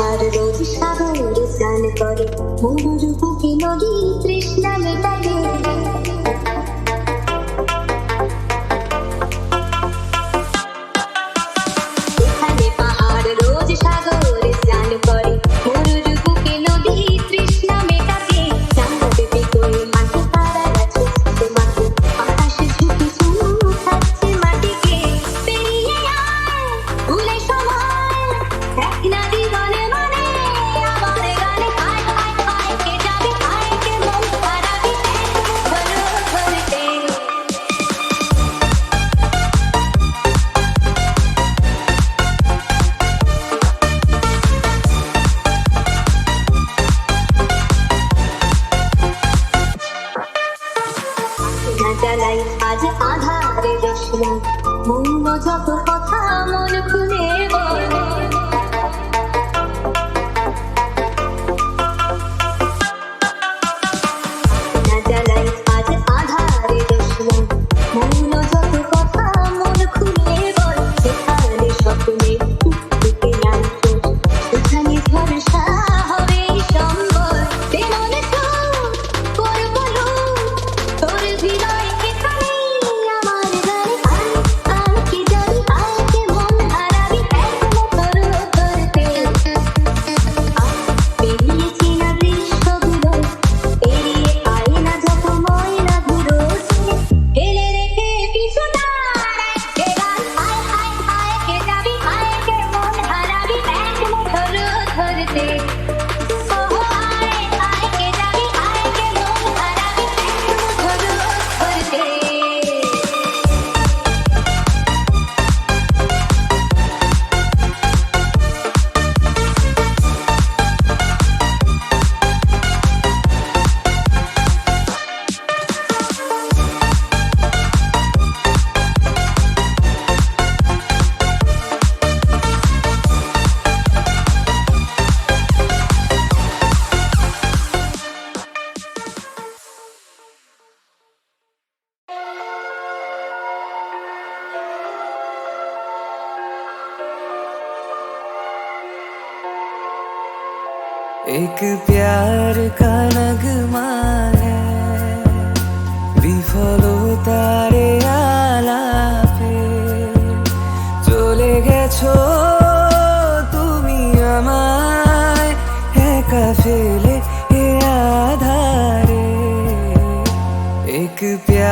আবার রোজ সাগরে স্নান করে। মনোরূপকে নদীর তৃষ্ণা মেটাবে あもぬくね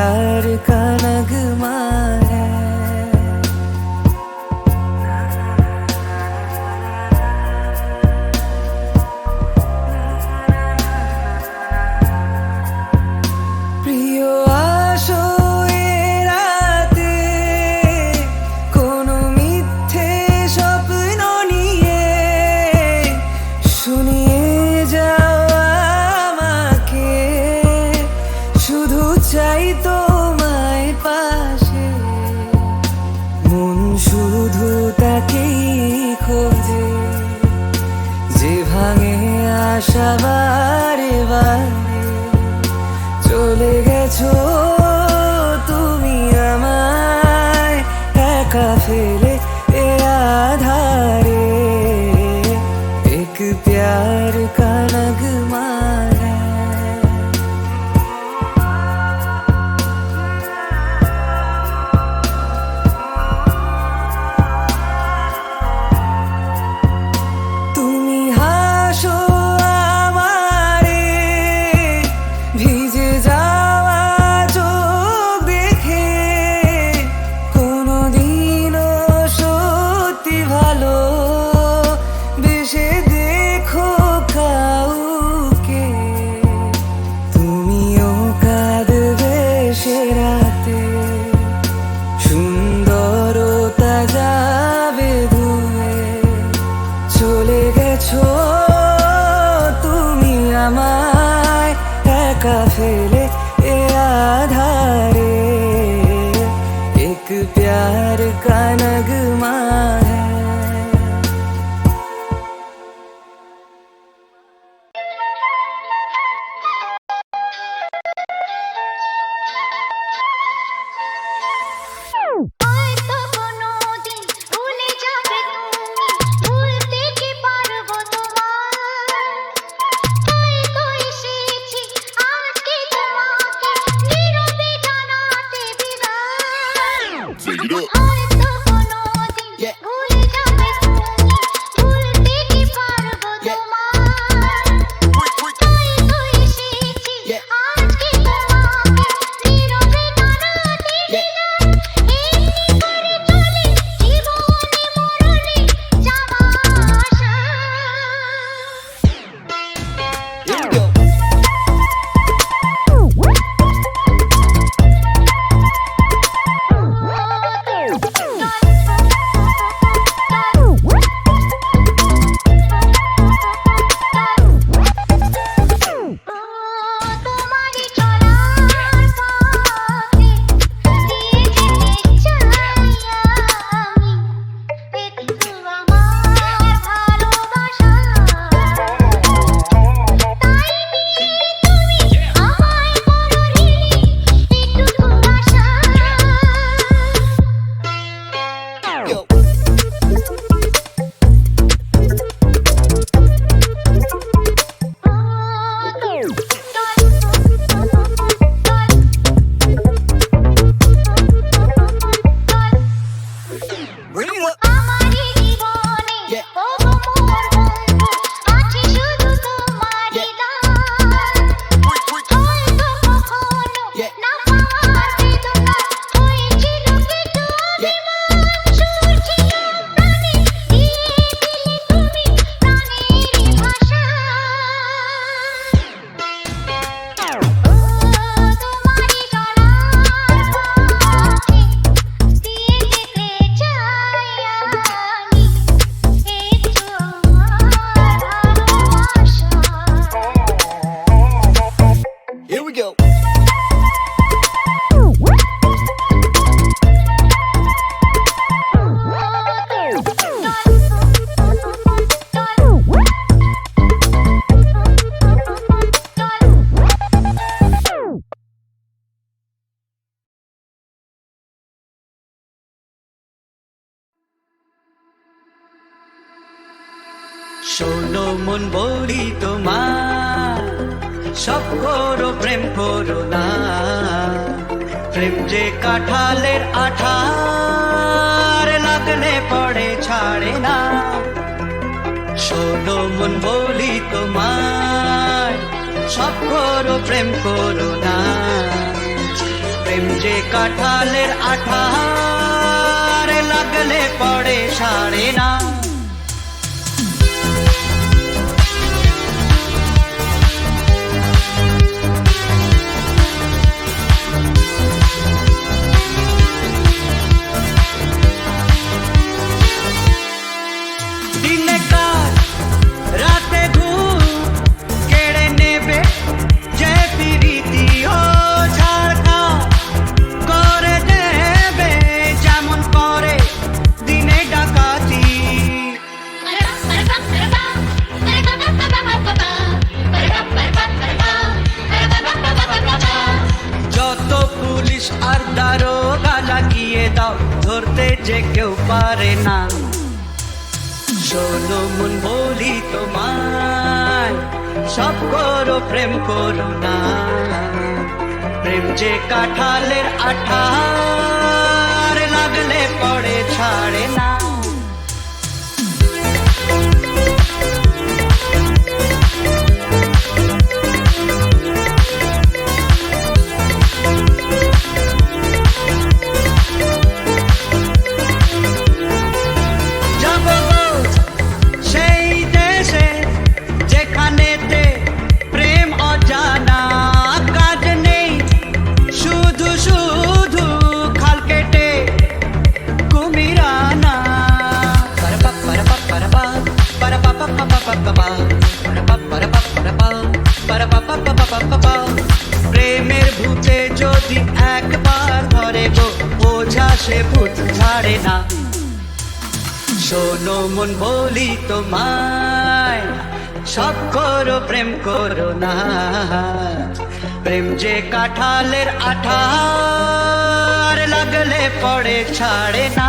யாரு கனகுமா? শোনো মন বলি তোমার, সব করো প্রেম করো না। প্রেম যে কাঁঠালের আঠার লাগলে পড়ে ছাড়ে না। শোনো মন বলি তোমার, সব করো প্রেম করো না। প্রেম যে কাঁঠালের আঠার লাগলে পড়ে ছাড়ে না। চরণ বলি তোমার, সব করো প্রেম করো না প্রেম যে কাঠালের আঠার লাগলে পড়ে ছাড়ে না। বৃষ্টি একবার ধরে গো, বোঝা সে ভূত ছাড়ে না। শোনো মন বলি তোমায়, সব করো প্রেম করো না। প্রেম যে কাঠালের আঠার লাগলে পড়ে ছাড়ে না।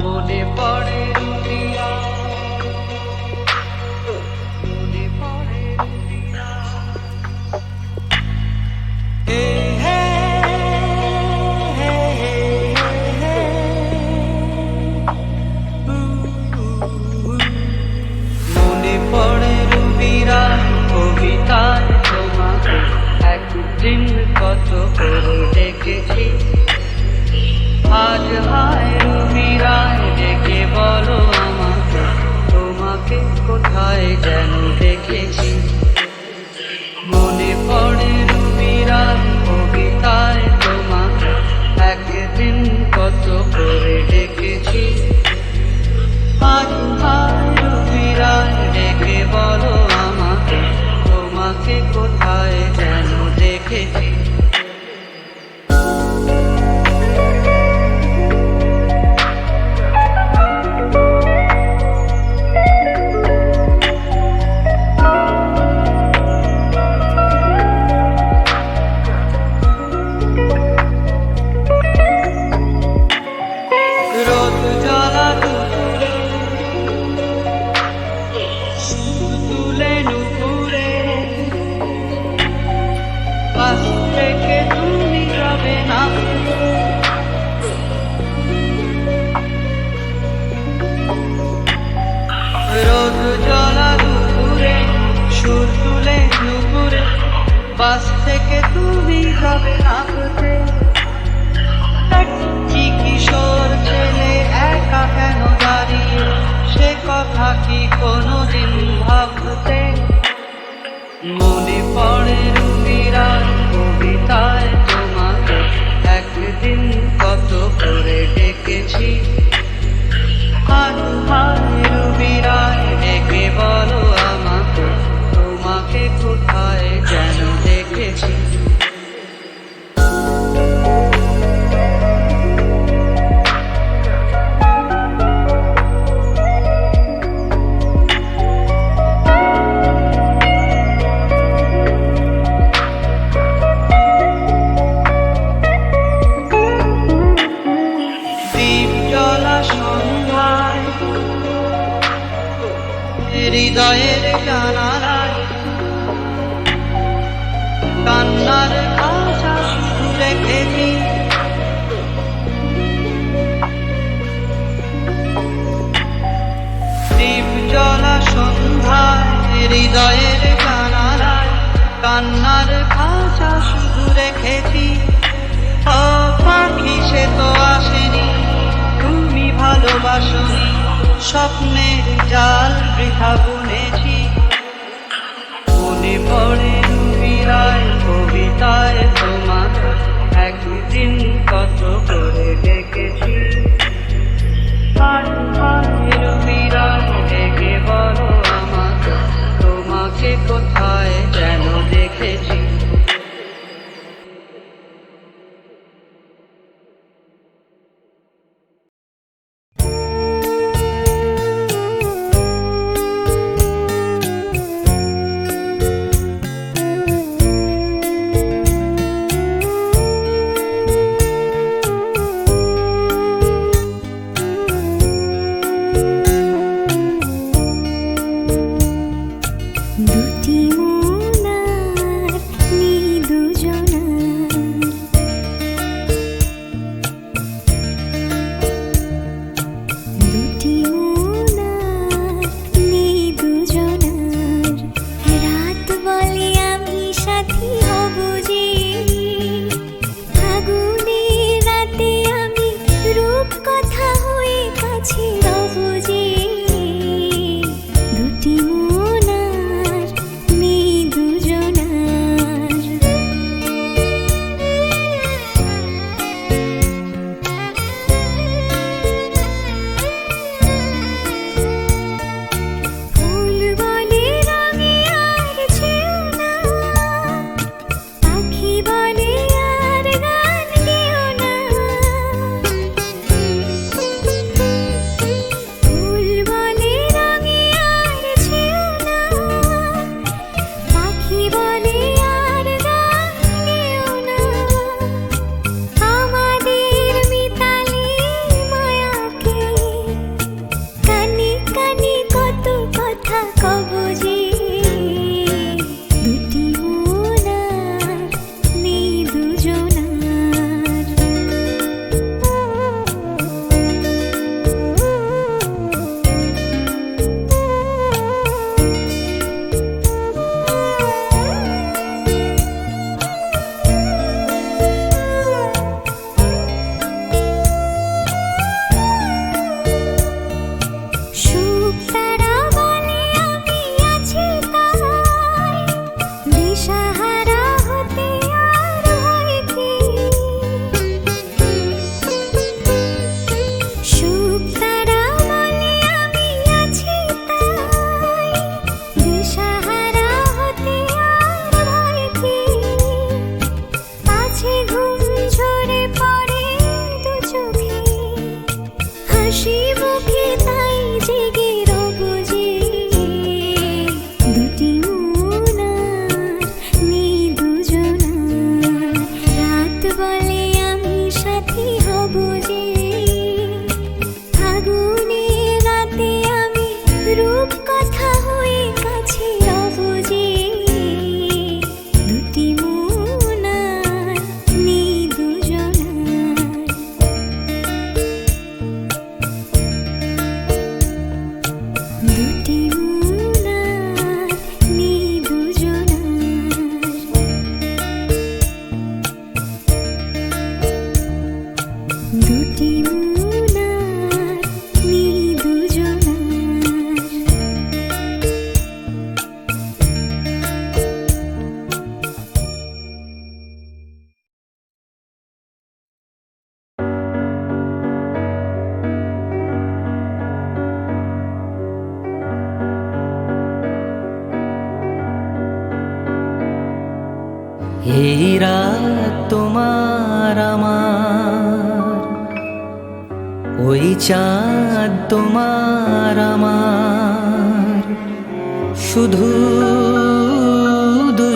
মনে পড়ে দুনিয়া। হৃদয়ের জানালায় কান্নার খাঁচা শুধু রেখেছি। পাখি, সে তো আসেনি। তুমি ভালোবাসো স্বপ্নের জাল বৃথা বুনেছি। মনে পড়ে কবিতায় তোমার একদিন কত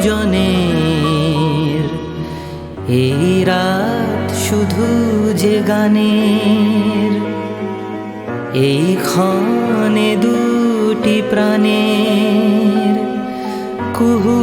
দুজনের। এই রাত শুধু যে গানের। এই ক্ষণে দুটি প্রাণের। কুহু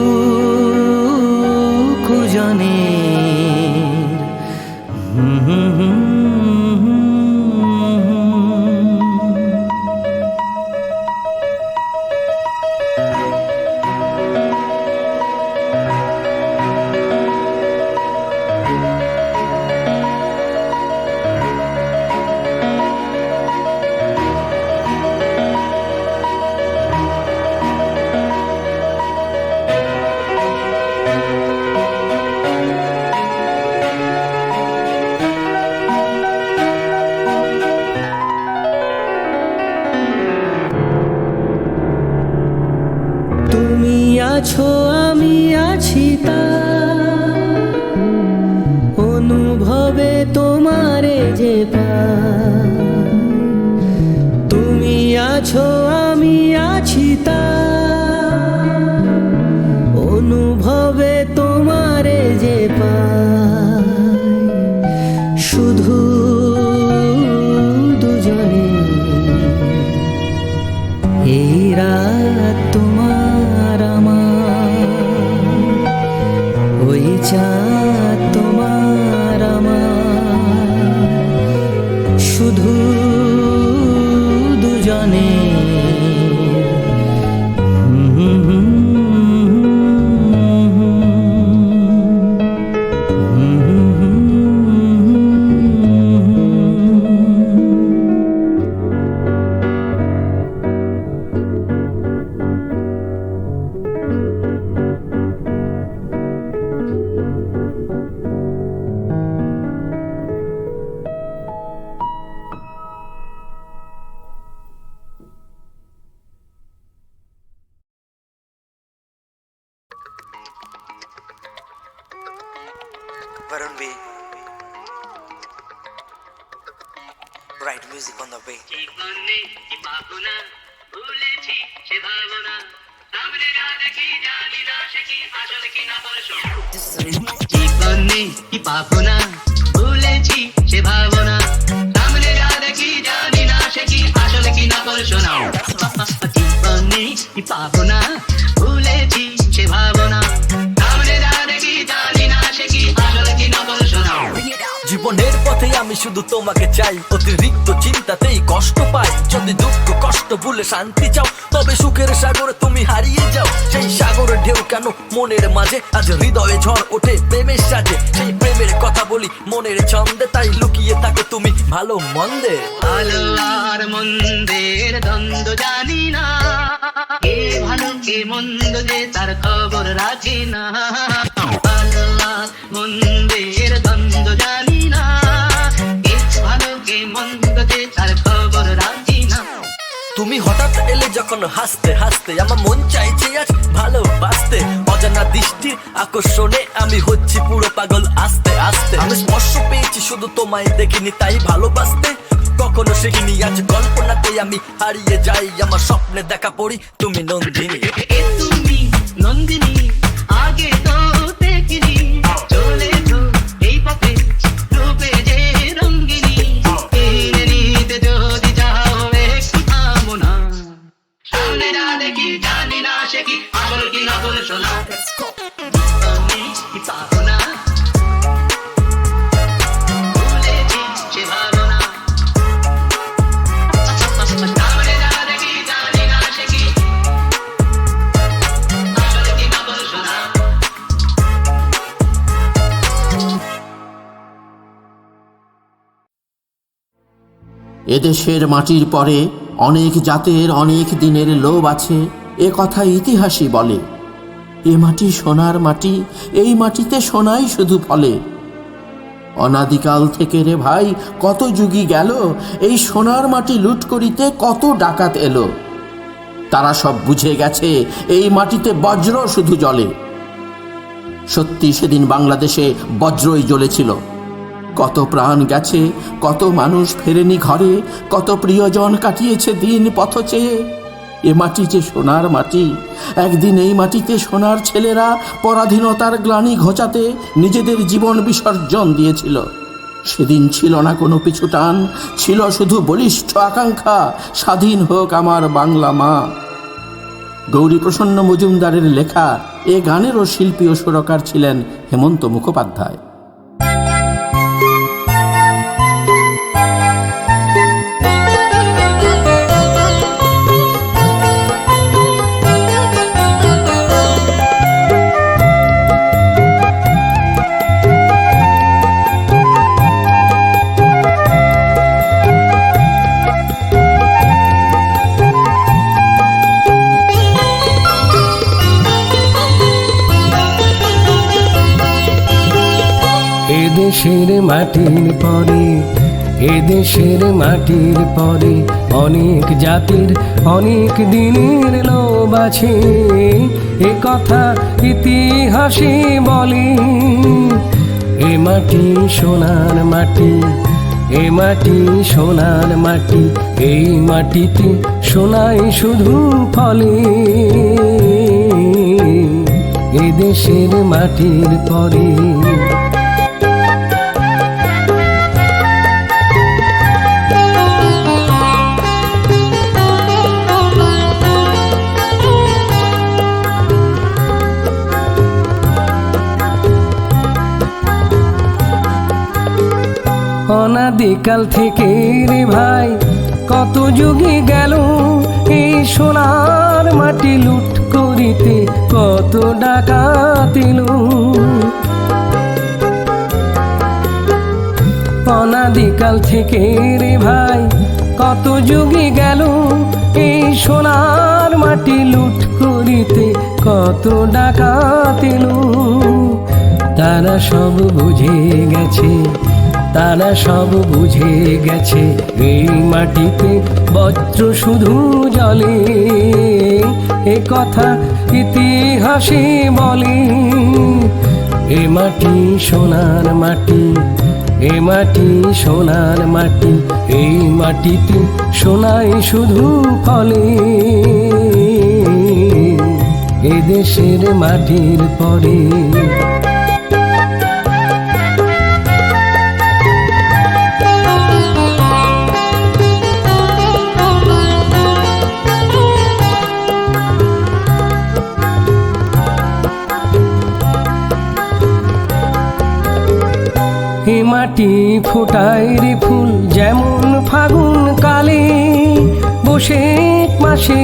আছো আমি আছি তা। অনুভবে তোমারে যে পা তুমি আছো জীবনের পথে আমি শুধু তোমাকে চাই। অতিরিক্ত চিন্তাতেই কষ্ট পাই। যদি দুঃখ, কষ্ট ভুলে শান্তি চাও, তবে সুখের সাগরে তুমি হারিয়ে যাও। সেই সাগরের ঢেউ কেন মনের মাঝে? আজ হৃদয়ে ঝড় ওঠে, প্রেমের সাজে। সেই প্রেমের কথা বলি মনের ছন্দে, তাই লুকিয়ে থাকো তুমি ভালো মন্দে। ভালো আর মন্দের দ্বন্দ্ব জানি না। কে ভালো, কে মন্দ যে তার খবর রাখি না। ভালো আর মন্দের তুমি হঠাৎ এলে যখন হাসতে হাসতে আমার মন চাইছে আজ ভালোবাসতে। অজানা দৃষ্টির আকর্ষণে আমি হচ্ছি পুরো পাগল আস্তে আস্তে। আমি স্পর্শ পেয়েছি, শুধু তোমায় দেখিনি, তাই ভালোবাসতে। কখনো শিখিনি, আজ কল্পনাতে আমি হারিয়ে যাই। আমার স্বপ্নে দেখা পড়ি তুমি নন্দিনী। তুমি নন্দিনী এদেশের মাটির পরে অনেক জাতের অনেক দিনের লোভ আছে, এ কথা ইতিহাসই বলে। এ মাটি সোনার মাটি, এই মাটিতে সোনাই শুধু ফলে। অনাদিকাল থেকে রে ভাই, কত যুগই গেল, এই সোনার মাটি লুট করিতে কত ডাকাত এলো। তারা সব বুঝে গেছে, এই মাটিতে বজ্র শুধু জলে সত্যি সেদিন বাংলাদেশে বজ্রই জ্বলেছিল। কত প্রাণ গেছে, কত মানুষ ফেরেনি ঘরে, কত প্রিয়জন কাটিয়েছে দিন পথ চেয়ে। এ মাটি যে সোনার মাটি, একদিন এই মাটিতে সোনার ছেলেরা পরাধীনতার গ্লানি ঘোচাতে নিজেদের জীবন বিসর্জন দিয়েছিল। সেদিন ছিল না কোনো পিছু টান, ছিল শুধু বলিষ্ঠ আকাঙ্ক্ষা, স্বাধীন হোক আমার বাংলা মা। গৌরী প্রসন্ন মজুমদারের লেখা এ গানেরও শিল্পী ও সুরকার ছিলেন হেমন্ত মুখোপাধ্যায়। এদেশের মাটির পরে এদেশের মাটির পরে অনেক জাতির, অনেক দিনের লোভ আছে। এ কথা ইতিহাসে বলে, এ মাটি সোনার মাটি, এ মাটি সোনার মাটি, এই মাটিতে সোনাই শুধু ফলে। এদেশের মাটির পরে অনাদিকাল থেকে রে ভাই, কত যুগে গেল এই সোনার মাটি লুট করিতে, কত ডাকাতিল অনাদিকাল থেকে রে ভাই, কত যুগে গেল এই সোনার মাটি লুট করিতে, কত ডাকাতিল তারা সব বুঝে গেছে তারা সব বুঝে গেছে। এই মাটিতে বজ্র শুধু জলে এ কথা ইতিহাসে বলে। এ মাটি সোনার মাটি, এ মাটি সোনার মাটি, এই মাটিতে সোনাই শুধু ফলে। এদেশের মাটির পরে মাটি ফোটায় রে ফুল? যেমন ফাগুন কালে বসে মাসে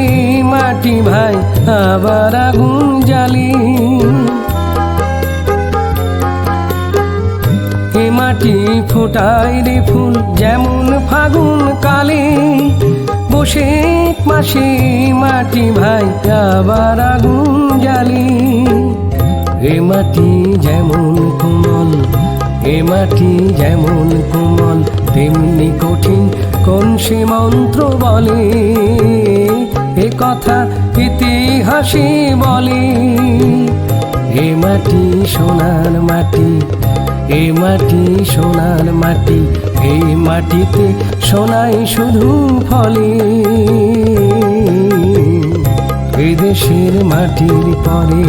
মাটি ভাই, আবার আগুন জালি এ মাটি ফোটায় রে ফুল, যেমন ফাগুন কালে বসে মাসে মাটি ভাই, আবার আগুন জালি এ মাটি যেমন কোমল এ মাটি যেমন কোমল, তেমনি কঠিন। কোন সে মন্ত্র বলে? এ কথা ইতিহাসে বলে। এ মাটি সোনার মাটি, এ মাটি সোনার মাটি এই মাটিতে সোনাই শুধু ফলে। এদেশের মাটির পরে